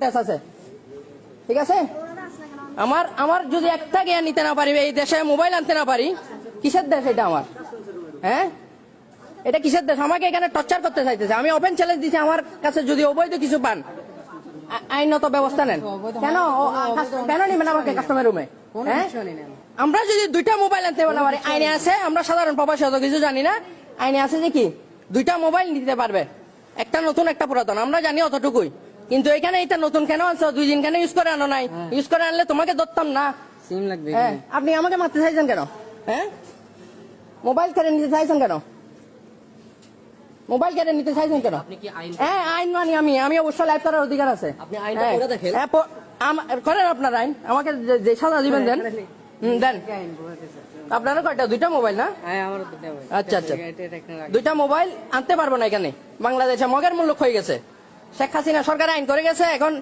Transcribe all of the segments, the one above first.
Footage আছে। ঠিক আছে? আমার আমার যদি একটা জ্ঞান নিতে না পারি এই দেশে মোবাইল আনতে না পারি কিসের দেশ এটা আমার? হ্যাঁ? এটা কিসের দেশ? আমাকে এখানে টর্চার করতে চাইতেছে। আমি ওপেন চ্যালেঞ্জ দিচ্ছি আমার কাছে যদি অবৈধ কিছু পান আইনত ব্যবস্থা নেন। কেন? আ- কাস্ট- কেন নিবেন আমাকে কাস্টমার রুমে হ্যাঁ? আমরা যদি দুইটা মোবাইল আনতে না পারি আইনে আছে আমরা সাধারণ প্রবাসী অত কিছু জানি না। আইনে আছে যে কি? দুইটা মোবাইল নিতে পারবে। একটা নতুন একটা পুরাতন। আমরা জানি অতটুকুই। কিন্তু এখানে এটা নতুন কেন আনছো? দুই দিন কেন ইউজ করে আনো নাই? ইউজ করে আনলে তোমাকে ধরতাম না। সিম লাগবে হ্যাঁ আপনি আমাকে মারতে চাইছেন কেন? হ্যাঁ? মোবাইল কেড়ে নিতে চাইছেন কেন? মোবাইল কেড়ে নিতে চাইছেন কেন? আপনি কি আইন হ্যাঁ আইন মানি আমি। আমি অবশ্যই লাইভ করার অধিকার আছে। আপনি আইনটা হ্যাঁ। দেখেন। হ্যাঁ, প- করেন আপনার আইন। আমাকে যে- সাজা দিবেন দেন। দেন। আইন বলতেছে আপনারা কয়টা? দুইটা মোবাইল না? হ্যাঁ আচ্ছা, আচ্ছা। দুইটা মোবাইল আনতে পারব না এখানে। বাংলাদেশে মগের মূল্য হয়ে গেছে। শেখ হাসিনা সরকার আইন করে গেছে, এখন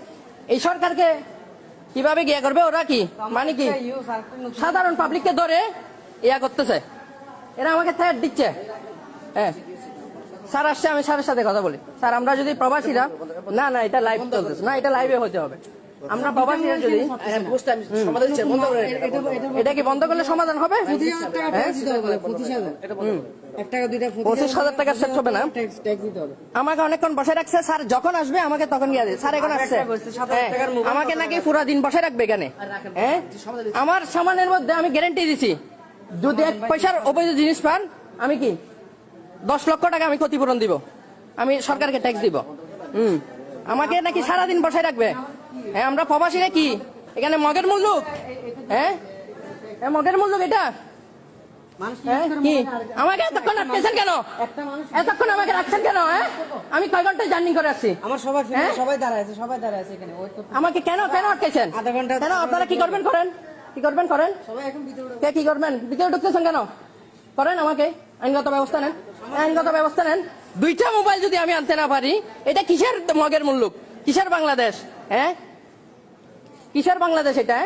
এই সরকারকে কীভাবে গিয়া করবে ওরা কি? মানে কি? সাধারণ পাবলিককে ধরে ইয়া করতেছে। এরা আমাকে থ্রেট দিচ্ছে। হ্যাঁ। স্যার আসছে, আমি স্যারের সাথে কথা বলি। স্যার, আমরা যদি প্রবাসীরা না না, এটা লাইভ চলতেছে। না, এটা লাইভে হতে হবে। আমরা প্রবাসীরা যদি এটা কি বন্ধ করলে সমাধান হবে? পঁচিশ হাজার টাকা সেট না। আমাকে অনেকক্ষণ বসে রাখছে স্যার যখন আসবে আমাকে তখন গিয়ে স্যার এখন আসছে। হ্যাঁ, আমাকে নাকি পুরো দিন বসে রাখবে এখানে। হ্যাঁ আমার সামানের মধ্যে আমি গ্যারেন্টি দিছি। যদি এক পয়সার অবৈধ জিনিস পান আমি কি দশ লক্ষ টাকা আমি ক্ষতিপূরণ দিব? আমি সরকারকে ট্যাক্স দিব। হুম। আমাকে নাকি সারাদিন বসে রাখবে। হ্যাঁ আমরা প্রবাসী নাকি? এখানে মগের মূল্য হ্যাঁ? হ্যাঁ, মগের মুল্লুক এটা? হ্যাঁ কি? আমাকে এতক্ষণ আটকেছেন কেন? এতক্ষণ আমাকে রাখছেন কেন হ্যাঁ? আমি কয় ঘণ্টা জার্নি করে আসছি? আমার সবাই হ্যাঁ? সবাই দাঁড়ায় আছে সবাই দাঁড়ায় আছে এখানে। আমাকে কেন কেন আটকেছেন? আধা ঘণ্টা কেন আপনারা কি করবেন করেন? কি করবেন করেন? কে কি করবেন? ভিতরে ঢুকতেছেন কেন? করেন আমাকে। আইনগত ব্যবস্থা নেন। আইনগত ব্যবস্থা নেন। দুইটা মোবাইল যদি আমি আনতে না পারি এটা কিসের মগের মুল্লুক কিসের বাংলাদেশ? হ্যাঁ কিসের বাংলাদেশ এটা?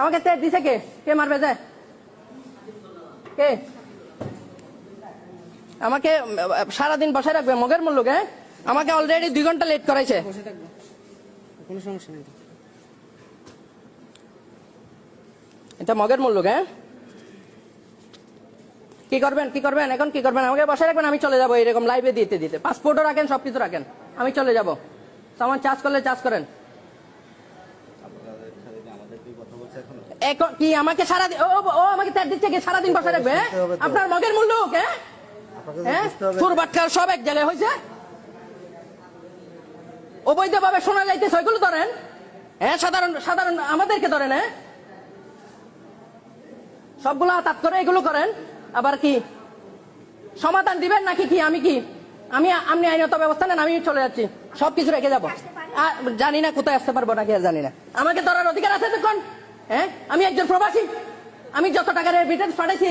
আমাকে তে দিছে কে? কে মারবে যায় কে? আমাকে সারাদিন বসায় রাখবে মগের মুল্লুক হ্যাঁ আমাকে অলরেডি দুই ঘণ্টা লেট করাইছে। কোনো সমস্যা নেই এটা মগের মূল্য হ্যাঁ কি করবেন কি করবেন? এখন কি করবেন? আমাকে বসে রাখবেন আমি চলে যাব এরকম লাইভে দিতে দিতে। পাসপোর্টও রাখেন সবকিছু রাখেন। আমি চলে যাব। সামান চার্জ করলে চার্জ করেন। এখন? কি আমাকে সারাদিন ও ও আমাকে তার দিক থেকে সারাদিন বসে রাখবে হ্যাঁ? আপনার মগের মূল্য হ্যাঁ? হ্যাঁ? চুর সব এক জায়গায় হয়েছে। অবৈধভাবে শোনা যাইতেছে ওইগুলো ধরেন। হ্যাঁ সাধারণ সাধারণ আমাদেরকে ধরেন হ্যাঁ? সবগুলো হাতাত করে এগুলো করেন। আবার কি সমাধান দিবেন নাকি কি? আমি কি আমি আপনি আইনত ব্যবস্থা নেন আমি চলে যাচ্ছি। সবকিছু রেখে যাব। জানি না কোথায় আসতে পারব নাকি আর জানি না। আমাকে ধরার অধিকার আছে তখন হ্যাঁ আমি একজন প্রবাসী। আমি যত টাকার রিটার্ন পাঠাইছি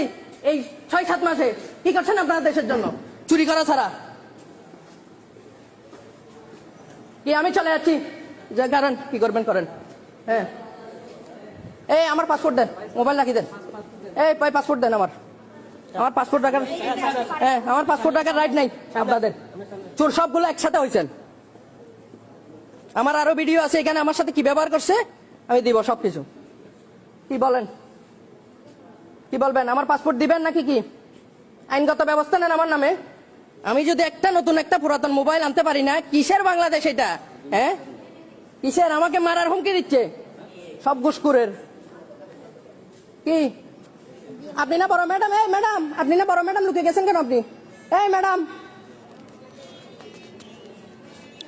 এই ছয় সাত মাসে কি করছেন আপনারা দেশের জন্য? চুরি করা ছাড়া। কি আমি চলে যাচ্ছি? যে কারণ কি করবেন করেন? হ্যাঁ। এই আমার পাসপোর্ট দেন মোবাইল রাখি দেন। এই পাসপোর্ট দেন আমার। আমার পাসপোর্ট রাখার হ্যাঁ আমার পাসপোর্ট রাখার রাইট নাই। আপনাদের। চোর সবগুলো একসাথে হয়েছেন আমার আরও ভিডিও আছে, এখানে আমার সাথে কি ব্যবহার করছে? আমি দিব সবকিছু। কি বলেন? কি বলবেন? আমার পাসপোর্ট দিবেন নাকি কি? আইনগত ব্যবস্থা নেন আমার নামে। আমি যদি একটা নতুন, একটা পুরাতন মোবাইল আনতে পারি না, কিসের বাংলাদেশ এটা? হ্যাঁ? কিসের? আমাকে মারার হুমকি দিচ্ছে। সব ঘুষকুরের কি? আপনি না বড় ম্যাডাম এই ম্যাডাম আপনি না বড় ম্যাডাম লুকে গেছেন কেন আপনি? এই ম্যাডাম।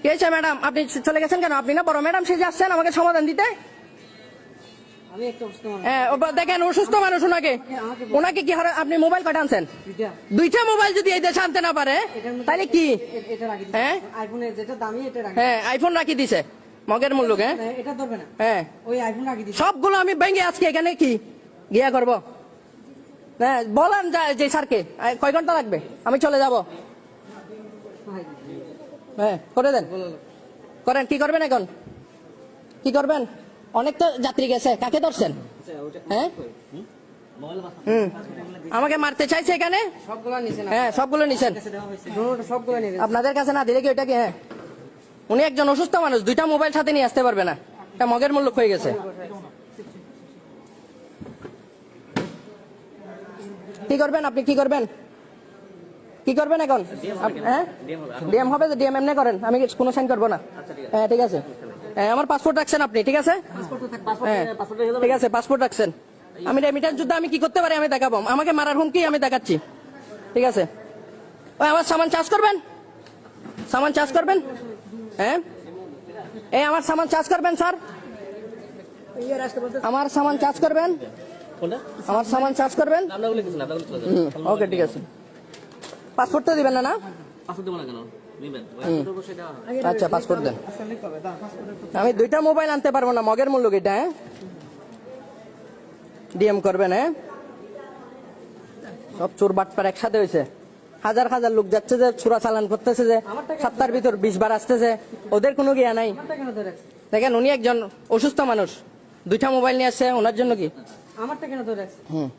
কে ম্যাডাম? আপনি চলে গেছেন কেন? আপনি না বড় ম্যাডাম সেজে আসছেন আমাকে সমাধান দিতে? হ্যাঁ দেখেন অসুস্থ মানুষ ওনাকে। ওনাকে কি আপনি মোবাইল কটা আনছেন দুইটা মোবাইল যদি এই দেশে আনতে না পারে তাহলে কি। হ্যাঁ? হ্যাঁ আইফোন রাখি দিছে। মগের মূল্য হ্যাঁ? হ্যাঁ দিচ্ছি সবগুলো আমি ভেঙে আজকে এখানে কি? গিয়া করব। হ্যাঁ বলেন যা- যে স্যারকে। কয় ঘণ্টা লাগবে? আমি চলে যাব। হ্যাঁ করে দেন। করেন কি করবেন এখন? কি করবেন? অনেক তো যাত্রী গেছে কাকে ধরছেন? হ্যাঁ? আমাকে মারতে চাইছে এখানে? হ্যাঁ সবগুলো নিছেন। সবগুলো আপনাদের কাছে না দিলে কি ওইটা কি? হ্যাঁ। উনি একজন অসুস্থ মানুষ দুইটা মোবাইল সাথে নিয়ে আসতে পারবে না। এটা মগের মূল্য হয়ে গেছে। কি করবেন আপনি? কি করবেন? কি করবেন এখন? হ্যাঁ? ডিএম হবে তো? ডিএম এমনি করেন। আমি কোনো সাইন করব না। হ্যাঁ ঠিক আছে। হ্যাঁ আমার পাসপোর্ট রাখছেন আপনি ঠিক আছে? হ্যাঁ ঠিক আছে পাসপোর্ট রাখছেন। আমি রেমিটেন্স যুদ্ধ আমি কি করতে পারি? আমি দেখাবো। আমাকে মারার হুমকি আমি দেখাচ্ছি। ঠিক আছে? ওই আমার সামান চার্জ করবেন? সামান চার্জ করবেন? হ্যাঁ? এই আমার সামান চার্জ করবেন স্যার আমার সামান চার্জ করবেন? আমার সামান চার্জ করবেন? ওকে ঠিক আছে। পাসপোর্ট তো দিবেন না না? আচ্ছা পাসপোর্ট দেন। আমি দুইটা মোবাইল আনতে পারব না মগের মূল্য এটা হ্যাঁ? ডিএম করবেন হ্যাঁ? সব চোর বাটপার একসাথে হয়েছে হাজার হাজার লোক যাচ্ছে যে চোরা চালান করতেছে যে সপ্তাহের ভিতর বিশ বার আসতেছে। ওদের কোনো গিয়া নাই। দেখেন উনি একজন অসুস্থ মানুষ। দুইটা মোবাইল নিয়ে আসছে ওনার জন্য কি? আমারটা কেন ধরে রাখছে হুম।